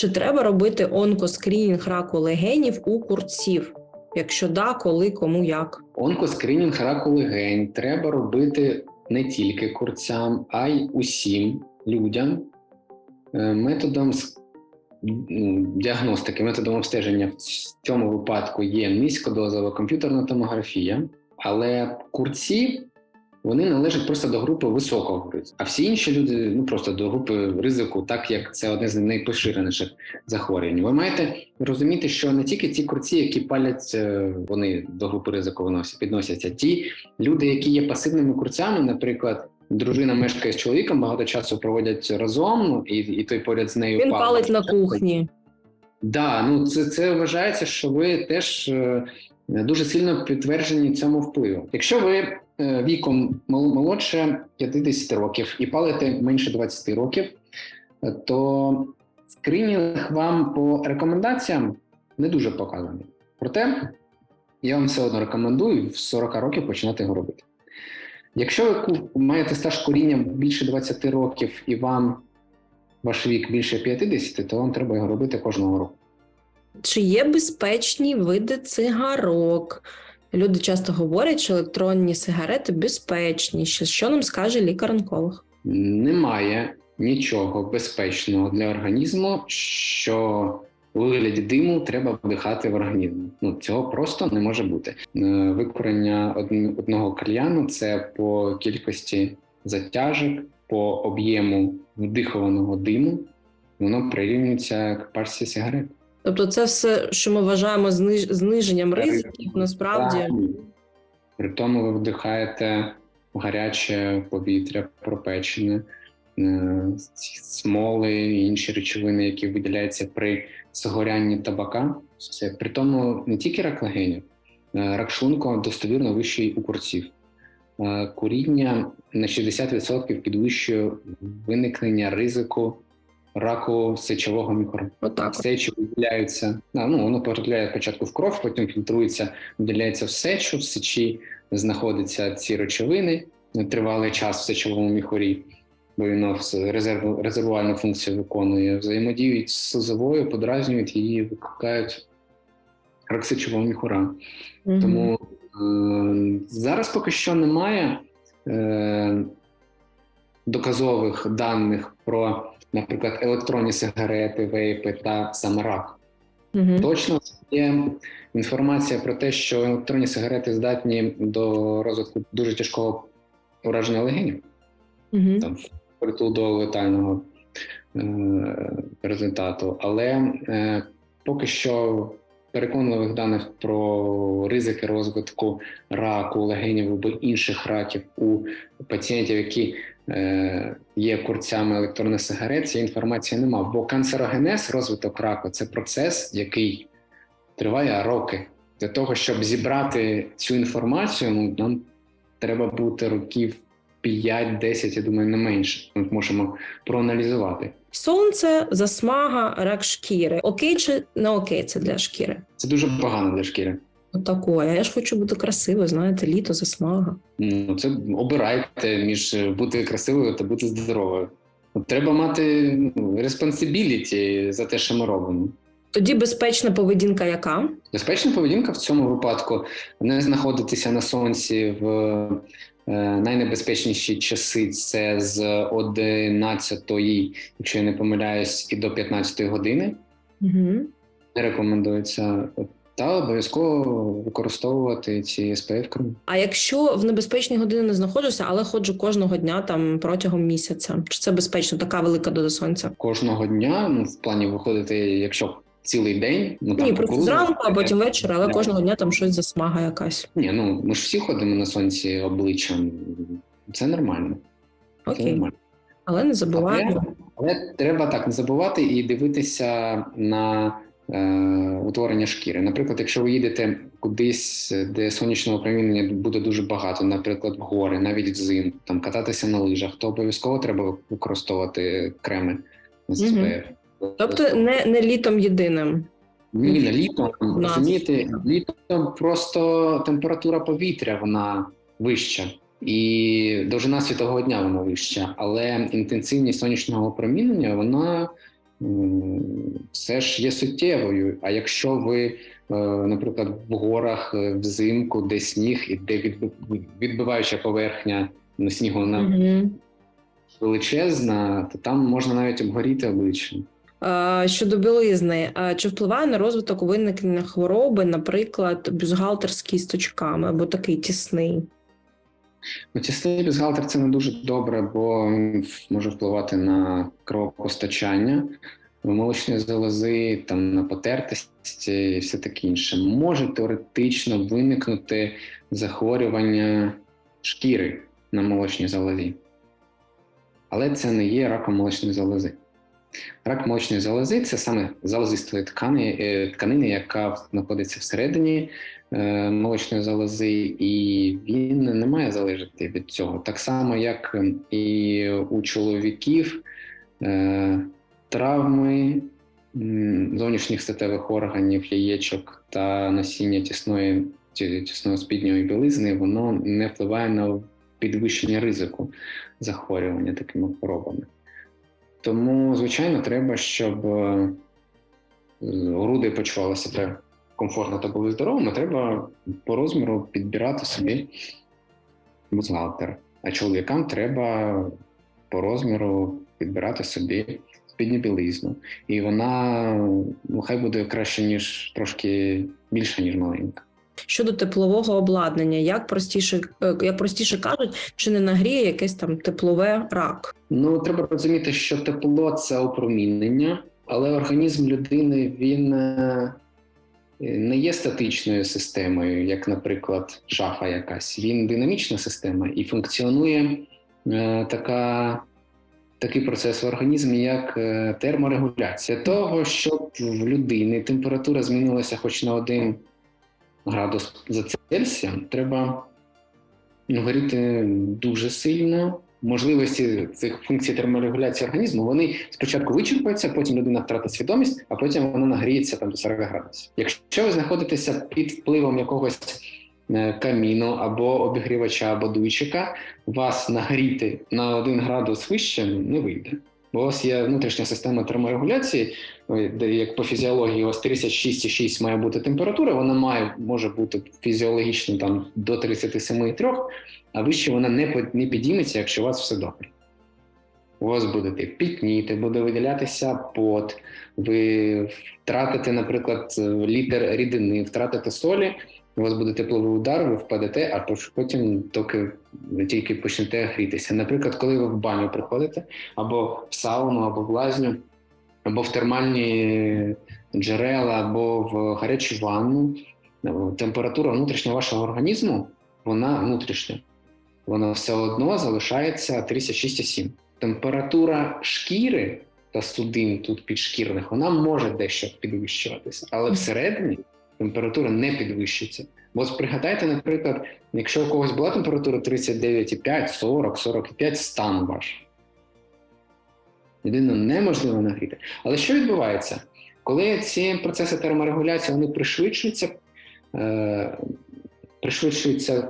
Чи треба робити онкоскрінінг раку легенів у курців? Якщо да, коли, кому, як? Онкоскринінг раку легень треба робити не тільки курцям, а й усім людям Е, методом діагностики, методом обстеження в цьому випадку є низькодозова комп'ютерна томографія, але курці вони належать просто до групи високого ризику. А всі інші люди ну просто до групи ризику, так як це одне з найпоширеніших захворювань. Ви маєте розуміти, що не тільки ті курці, які палять, е, вони до групи ризику підносяться. Ті люди, які є пасивними курцями, наприклад. Дружина мешкає з чоловіком, багато часу проводять разом, і, і той поряд з нею Він палить. палить на кухні. Да, ну це, це вважається, що ви теж е, дуже сильно підтверджені цьому впливу. Якщо ви віком молодше 50 років і палите менше 20 років, е, то скринінг вам по рекомендаціям не дуже показаний. Проте я вам все одно рекомендую в 40 років починати його робити. Якщо ви маєте стаж куріння більше 20 років і вам ваш вік більше 50, то вам треба його робити кожного року. Чи є безпечні види цигарок? Люди часто говорять, що електронні сигарети безпечні. Що, нам скаже лікар-онколог? Немає нічого безпечного для організму, що у вигляді диму треба вдихати в організм. Ну цього просто не може бути. Е, Викурення одного кальяну це по кількості затяжок, по об'єму вдихованого диму, воно прирівнюється к пачці сигарет. Тобто, це все, що ми вважаємо зниж- зниженням ризиків, насправді При тому ви вдихаєте гаряче повітря, пропечене, е, смоли і інші речовини, які виділяються при згорянні табака. Це при тому не тільки рак легенів, е, рак шлунку достовірно вищий у курців. Е, Куріння на 60% підвищує виникнення ризику раку сечового мікроба сечі виділяються. Ну воно потрапляє спочатку в кров, потім фільтрується, виділяється в сечу. В сечі знаходяться ці речовини тривалий час в сечовому міхорі, бо він резерв, резервуальну функцію виконує. Взаємодіють з слизовою, подразнюють її, викликають рак сечового міхура. Мгм. Тому е, зараз поки що немає е, доказових даних про, наприклад, електронні сигарети, вейпи та саме рак. Мгм. Точно є інформація про те, що електронні сигарети здатні до розвитку дуже тяжкого ураження легенів, Мгм. там притул до летального е, результату. Але е, поки що переконливих даних про ризики розвитку раку, легенів або інших раків у пацієнтів, які е, є курцями електронних сигарет, цієї інформації немає. Бо канцерогенез, розвиток раку це процес, який триває роки. Для того, щоб зібрати цю інформацію, ну нам треба бути років 5-10, я думаю, не менше. Ми можемо проаналізувати. Сонце, засмага, рак шкіри. Окей чи не окей це для шкіри? Це дуже погано для шкіри. Отакое. Я ж хочу бути красивою, знаєте, літо, засмага. Ну, це обирайте між бути красивою та бути здоровою. От Треба мати ну, responsibility за те, що ми робимо. Тоді безпечна поведінка яка? Безпечна поведінка в цьому випадку не знаходитися на сонці в е, найнебезпечніші часи. Це з 11, якщо я не помиляюсь, і до 15 години. Угу. Не рекомендується. Та обов'язково використовувати ці SPF креми. А якщо в небезпечні години не знаходжуся, але ходжу кожного дня там протягом місяця, чи це безпечно? Така велика до сонця? кожного дня. Ну, в плані виходити, якщо цілий день, ну там Ні, просто зранку, а потім ввечері, але Да. кожного дня там щось засмага якась. Ні, ну ми ж всі ходимо на сонці обличчям. Це нормально. Це нормально. але не забуваємо. Але треба так не забувати і дивитися на е, утворення шкіри. Наприклад, якщо ви їдете кудись, де сонячного промінення буде дуже багато, наприклад, в гори, навіть взимку, там кататися на лижах, то обов'язково треба використовувати креми з Мгм. Тобто не, не літом єдиним. Ні, на літом, розумієте, літом просто температура повітря вона вища, і довжина світового дня вона вища, але інтенсивність сонячного опромінення вона все ж є суттєвою. А якщо ви, е, наприклад, в горах е, взимку, де сніг, і де відби- відбиваюча поверхня ну, снігу вона величезна, то там можна навіть обгоріти обличчя. А, щодо білизни, чи впливає на розвиток виникнення хвороби, наприклад, бюстгальтер з кісточками або такий тісний? Ну, тісний бюстгальтер це не дуже добре, бо може впливати на кровопостачання, молочної залози, там на потертість і все таке інше. Може теоретично виникнути захворювання шкіри на молочній залозі. Але це не є раком молочної залози. Рак молочної залози це саме залозистої ткани, е, тканини, яка знаходиться всередині е, молочної залози, і він не має залежати від цього. Так само, як і у чоловіків е, травми зовнішніх статевих органів, яєчок та носіння тісної, ті- тісної спідньої білизни, воно не впливає на підвищення ризику захворювання такими хворобами. Тому, звичайно, треба, щоб е, груди почували себе комфортно та були здоровими, треба по розміру підбирати собі бюстгальтер. А чоловікам треба по розміру підбирати собі спідню білизну. І вона ну, хай буде краще, ніж трошки більша, ніж маленька. Щодо теплового обладнання, як простіше, е, як простіше кажуть, чи не нагріє якесь там теплове рак? Ну, треба розуміти, що тепло це опромінення, але організм людини він е, не є статичною системою, як, наприклад, шафа якась. Він динамічна система і функціонує е, така, такий процес в організмі, як е, терморегуляція. Того, щоб в людини температура змінилася хоч на один градус за Цельсієм, треба ну, горіти дуже сильно. Можливості цих функцій терморегуляції організму вони спочатку вичерпаються, потім людина втратить свідомість, а потім вона нагріється там до 40 градусів. Якщо ви знаходитеся під впливом якогось е, каміну або обігрівача, або дуйчика, вас нагріти на 1 градус вище не вийде. Бо у вас є внутрішня система терморегуляції, ой, де як по фізіології у вас 36,6 має бути температура, вона має може бути фізіологічно там до 37,3, а вище вона не, не підійметься, якщо у вас все добре. У вас будете пітніти, буде виділятися пот, ви втратите, наприклад, літр рідини, втратите солі, у вас буде тепловий удар, ви впадете, а потім доки ви тільки почнете грітися. Наприклад, коли ви в баню приходите, або в сауну, або в лазню, або в термальні джерела, або в гарячу ванну, температура внутрішня вашого організму, вона внутрішня, вона все одно залишається 36,7. Температура шкіри та судин тут підшкірних, вона може дещо підвищуватися, але всередині температура не підвищиться. Бо пригадайте, наприклад, якщо у когось була температура 39,5, 40, 45, стан ваш. Людину неможливо нагріти. Але що відбувається? Коли ці процеси терморегуляції вони пришвидшуються, е, пришвидшується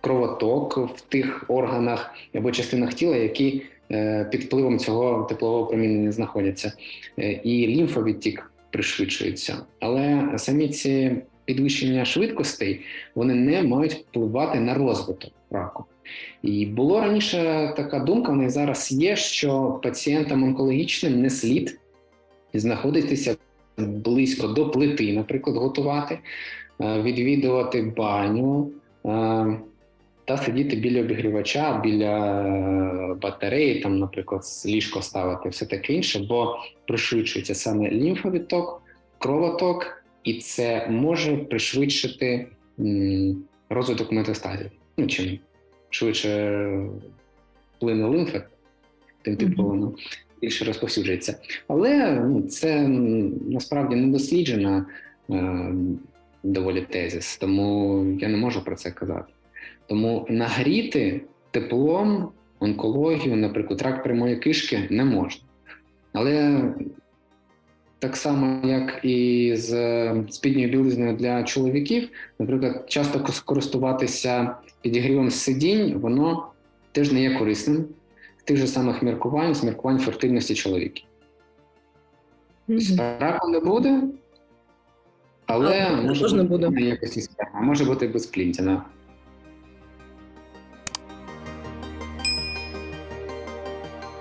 кровоток в тих органах або частинах тіла, які е, під впливом цього теплового промінення знаходяться, е, і лімфовідтік пришвидшується. Але самі ці підвищення швидкостей вони не мають впливати на розвиток раку. І було раніше така думка, вона і зараз є, що пацієнтам онкологічним не слід знаходитися близько до плити, наприклад, готувати, е, відвідувати баню е, та сидіти біля обігрівача, біля е, батареї, там, наприклад, ліжко ставити, все таке інше, бо пришвидшується саме лімфовідток, кровоток, і це може пришвидшити розвиток метастазів. Ну, чим швидше плине лимфа, тим типу Мгм. воно більше розповсюджується. Але ну, це насправді не досліджена е, доволі тезис, тому я не можу про це казати. Тому нагріти теплом онкологію, наприклад, рак прямої кишки не можна. Але так само, як і з е, спідньою білизною для чоловіків, наприклад, часто користуватися підігрівом сидінь, воно теж не є корисним з тих же самих міркувань, з міркувань фертильності чоловіків. Мгм. Раку не буде, але Але може не буде. сперма, може бути без Клінтіна.